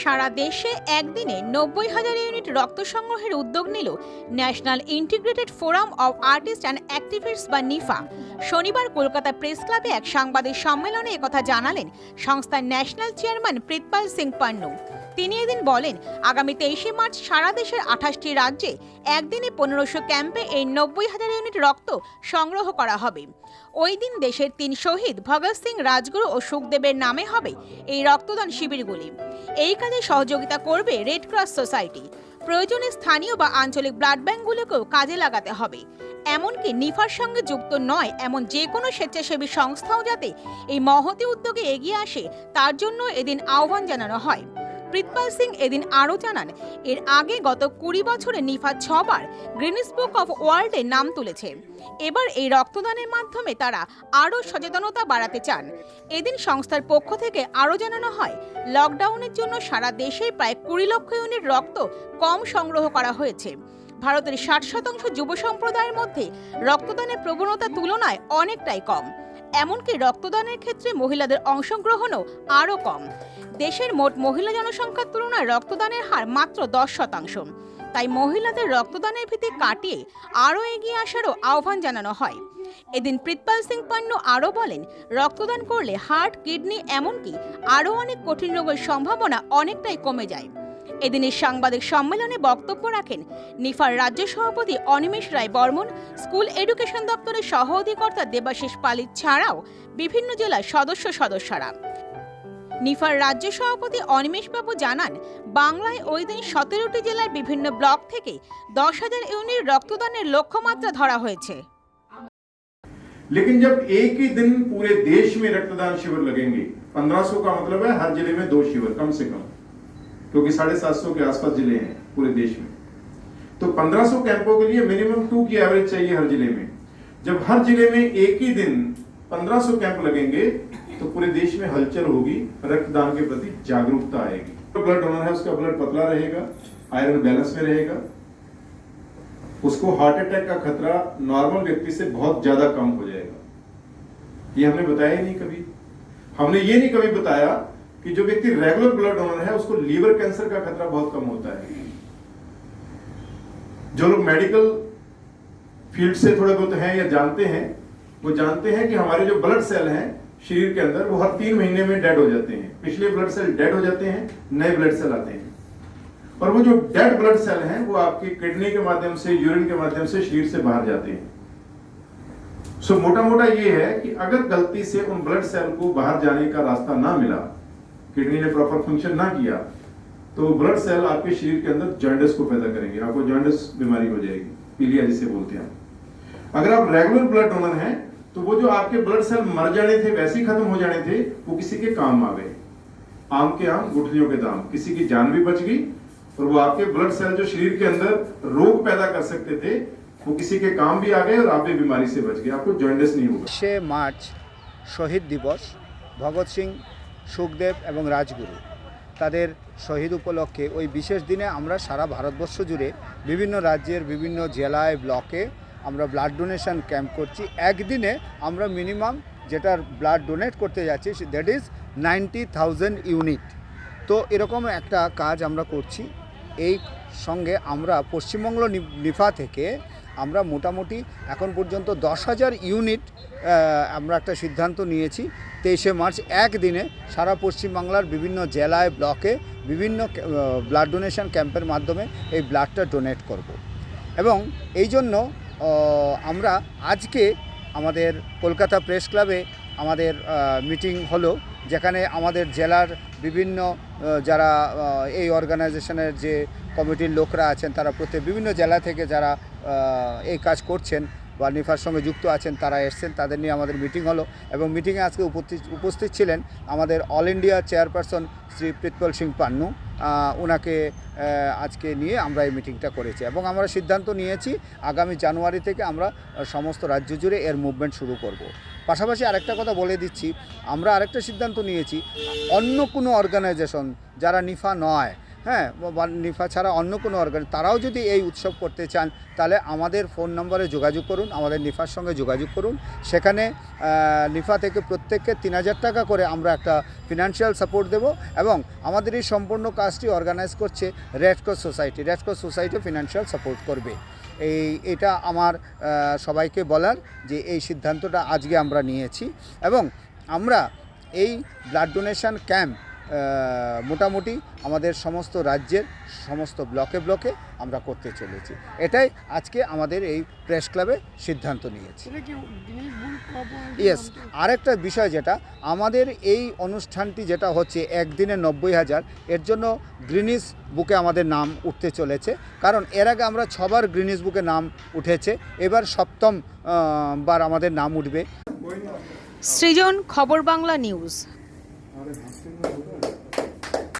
সারা দেশে একদিনে নব্বই হাজার ইউনিট রক্ত সংগ্রহের উদ্যোগ নিল national integrated forum of artist and activist বা নিফা। শনিবার কলকাতা প্রেস ক্লাবে এক সাংবাদিক সম্মেলনে একথা জানালেন সংস্থার ন্যাশনাল চেয়ারম্যান প্রীতপাল সিং পান্নু। তিনি এদিন বলেন, আগামী তেইশে মার্চ সারা দেশের আঠাশটি রাজ্যে একদিনে পনেরোশো ক্যাম্পে এই নব্বই হাজার ইউনিট রক্ত সংগ্রহ করা হবে। ওই দিন দেশের তিন শহীদ ভগৎ সিং রাজগুরু ও সুখদেবের নামে হবে এই রক্তদান শিবিরগুলি। এই কাজে সহযোগিতা করবে রেড ক্রস সোসাইটি প্রয়োজনে স্থানীয় বা আঞ্চলিক ব্লাড ব্যাঙ্কগুলোকেও কাজে লাগাতে হবে। এমনকি নিফার সঙ্গে যুক্ত নয়, এমন যে কোনো স্বেচ্ছাসেবী সংস্থাও যাতে এই মহতি উদ্যোগে এগিয়ে আসে, তার জন্য এদিন আহ্বান জানানো হয়। প্রীতপাল সিং এদিন আরও জানান, এর আগে গত কুড়ি বছরে নিফা ছবার গ্রিনিস বুক অফ ওয়ার্ল্ডে নাম তুলেছে। এবার এই রক্তদানের মাধ্যমে তারা আরও সচেতনতা বাড়াতে চান। এদিন সংস্থার পক্ষ থেকে আরও জানানো হয়, লকডাউনের জন্য সারা দেশে প্রায় কুড়ি লক্ষ ইউনিট রক্ত কম সংগ্রহ করা হয়েছে। ভারতের ষাট শতাংশ যুব সম্প্রদায়ের মধ্যে রক্তদানের প্রবণতা তুলনায় অনেকটাই কম। এমনকি রক্তদানের ক্ষেত্রে মহিলাদের অংশগ্রহণও আরও কম। দেশের মোট মহিলা জনসংখ্যার তুলনায় রক্তদানের হার মাত্র দশ শতাংশ। তাই মহিলাদের রক্তদানের ভীতি কাটিয়ে আরও এগিয়ে আসারও আহ্বান জানানো হয়। এদিন প্রীতপাল সিং পান্নু আরও বলেন, রক্তদান করলে হার্ট, কিডনি, এমনকি আরও অনেক কঠিন রোগের সম্ভাবনা অনেকটাই কমে যায়। এদিনের সাংবাদিক সম্মেলনে বক্তব্য রাখেন নিফার রাজ্য সভাপতি অনিমেষ রায় বর্মন স্কুল এডুকেশন দপ্তরের সহ অধিকর্তা দেবাশিস পালিত ছাড়াও বিভিন্ন জেলার সদস্য সদস্যরা নিফার রাজ্য সভাপতি অনিমেষবাবু জানান বাংলায় ওই দিন সতেরোটি জেলার বিভিন্ন ব্লক থেকে দশ হাজার ইউনিট রক্তদানের লক্ষ্যমাত্রা ধরা হয়েছে लेकिन जब एक ही दिन पूरे देश में रक्तदान शिविर लगेंगे 1500 का मतलब है हर जिले में दो शिविर कम से कम क्योंकि साढ़े सात सौ के आसपास ज़िले हैं पूरे देश में। तो 1500 कैंपों के लिए मिनिमम टू की एवरेज चाहिए हर ज़िले में। जब हर ज़िले में एक ही दिन 1500 कैंप लगेंगे तो पूरे देश में हलचल होगी, रक्तदान के प्रति जागरूकता आएगी। जो ब्लड डोनर है, उसका ब्लड पतला रहेगा आयरन बैलेंस में रहेगा। उसको हार्ट अटैक का खतरा नॉर्मल व्यक्ति से बहुत ज़्यादा कम हो जाएगा। ये हमने बताया ही नहीं कभी। हमने ये नहीं कभी बताया कि जो व्यक्ति रेगुलर ब्लड डोनर है, उसको लीवर कैंसर का खतरा बहुत कम होता है। जो लोग मेडिकल फ़ील्ड से थोड़े बहुत हैं या जानते हैं, वो जानते हैं कि हमारे जो ब्लड सेल हैं शरीर के अंदर, वो हर तीन महीने में डेड हो जाते हैं। पिछले ब्लड सेल डेड हो जाते हैं, नए ब्लड सेल आते हैं। और वो जो डेड ब्लड सेल हैं, वो आपकी किडनी के माध्यम से यूरिन के माध्यम से शरीर से बाहर जाते हैं। सो मोटा मोटा ये है कि अगर गलती से उन ब्लड सेल को बाहर जाने का रास्ता ना मिला किडनी ने प्रॉपर फ़ंक्शन ना किया तो ब्लड सेल आपके शरीर के अंदर जॉन्डस को पैदा करेंगे, आपको जॉन्डस बीमारी हो जाएगी, पीलिया जिसे बोलते हैं। अगर आप रेगुलर ब्लड डोनर हैं तो वो जो आपके ब्लड सेल मर जाने थे, वैसे ही खत्म हो जाने थे, वो किसी के काम आ गए। आम के आम, गुठलियों के दाम। किसी की जान भी बच गई, और वो आपके ब्लड सेल जो शरीर के अंदर रोग पैदा कर सकते थे, वो किसी के काम भी आ गए, और आप बीमारी से बच गए। आपको जॉन्डस नहीं होगा। छह मार्च शहीद दिवस, भगत सिंह সুখদেব এবং রাজগুরু। তাদের শহীদ উপলক্ষে ওই বিশেষ দিনে আমরা সারা ভারতবর্ষ জুড়ে বিভিন্ন রাজ্যের বিভিন্ন জেলায়, ব্লকে আমরা ব্লাড ডোনেশন ক্যাম্প করছি। একদিনে আমরা মিনিমাম যেটার ব্লাড ডোনেট করতে যাচ্ছি that is ninety thousand unit তো এরকম একটা কাজ আমরা করছি। এই সঙ্গে আমরা পশ্চিমবঙ্গ নিফা থেকে আমরা মোটামুটি এখন পর্যন্ত দশ হাজার ইউনিট আমরা একটা সিদ্ধান্ত নিয়েছি। তেইশে মার্চ একদিনে সারা পশ্চিমবাংলার বিভিন্ন জেলায় ব্লকে বিভিন্ন ব্লাড ডোনেশন ক্যাম্পের মাধ্যমে এই ব্লাডটা ডোনেট করব। এবং এই জন্য আমরা আজকে আমাদের কলকাতা প্রেস ক্লাবে আমাদের মিটিং হলো, যেখানে আমাদের জেলার বিভিন্ন যারা এই অর্গানাইজেশনের যে কমিটির লোকরা আছেন, তারা প্রত্যেক বিভিন্ন জেলা থেকে যারা এই কাজ করছেন বা নিফার সঙ্গে যুক্ত আছেন, তারা এসছেন, তাদের নিয়ে আমাদের মিটিং হলো এবং মিটিংয়ে আজকে উপস্থিত উপস্থিত ছিলেন আমাদের all India chairperson Shri Pritpal Singh Pannu ওনাকে আজকে নিয়ে আমরা এই মিটিংটা করেছি এবং আমরা সিদ্ধান্ত নিয়েছি আগামী জানুয়ারি থেকে আমরা সমস্ত রাজ্য জুড়ে এর মুভমেন্ট শুরু করব। পাশাপাশি আরেকটা কথা বলে দিচ্ছি, আমরা আরেকটা সিদ্ধান্ত নিয়েছি, অন্য কোনো অর্গানাইজেশন যারা নিফা নয় হ্যাঁ নিফা ছাড়া অন্য কোনো অর্গান তারাও যদি এই উৎসব করতে চান, তাহলে আমাদের ফোন নম্বরে যোগাযোগ করুন, আমাদের নিফার সঙ্গে যোগাযোগ করুন। সেখানে নিফা থেকে প্রত্যেককে তিন হাজার টাকা করে আমরা একটা ফিনান্সিয়াল সাপোর্ট দেব এবং আমাদের এই সম্পূর্ণ কাজটি অর্গানাইজ করছে red cross society red cross society financial support করবে। এই, এটা আমার সবাইকে বলার যে এই সিদ্ধান্তটা আজকে আমরা নিয়েছি এবং আমরা এই ব্লাড ডোনেশন ক্যাম্প মোটামুটি আমাদের সমস্ত রাজ্যের সমস্ত ব্লকে ব্লকে আমরা করতে চলেছি। এটাই আজকে আমাদের এই প্রেস ক্লাবে সিদ্ধান্ত নিয়েছি। ইয়েস আরেকটা বিষয় যেটা আমাদের এই অনুষ্ঠানটি যেটা হচ্ছে একদিনে নব্বই হাজার এর জন্য গ্রিনিস বুকে আমাদের নাম উঠতে চলেছে। কারণ এর আগে আমরা ছবার গ্রিনিস বুকে নাম উঠেছে এবার সপ্তম বার আমাদের নাম উঠবে। সৃজন খবর বাংলা নিউজ।